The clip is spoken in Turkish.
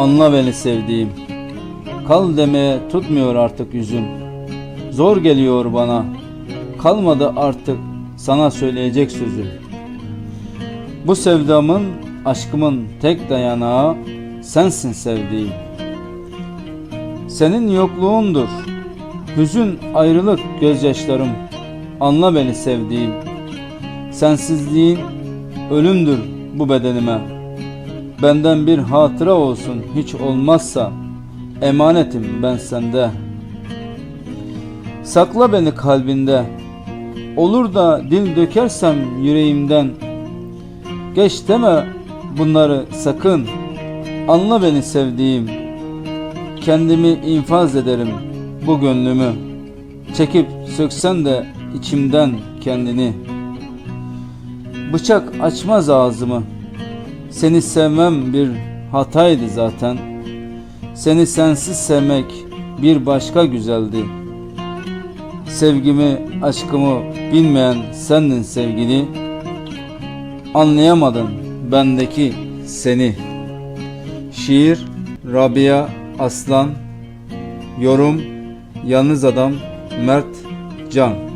Anla beni sevdiğim. Kal demeye tutmuyor artık yüzüm. Zor geliyor bana. Kalmadı artık sana söyleyecek sözüm. Bu sevdamın, aşkımın tek dayanağı sensin sevdiğim. Senin yokluğundur. Hüzün, ayrılık gözyaşlarım. Anla beni sevdiğim. Sensizliğin ölümdür bu bedenime. Benden bir hatıra olsun hiç olmazsa emanetim ben sende. Sakla beni kalbinde. Olur da dil dökersem yüreğimden. Geç deme bunları sakın. Anla beni sevdiğim. Kendimi infaz ederim bu gönlümü. Çekip söksen de içimden kendini. Bıçak açmaz ağzımı. Seni sevmem bir hataydı zaten. Seni sensiz sevmek bir başka güzeldi. Sevgimi, aşkımı bilmeyen sendin sevgili. Anlayamadın bendeki seni. Şiir Rabia Aslan Yorum Yalnız Adam Mert Can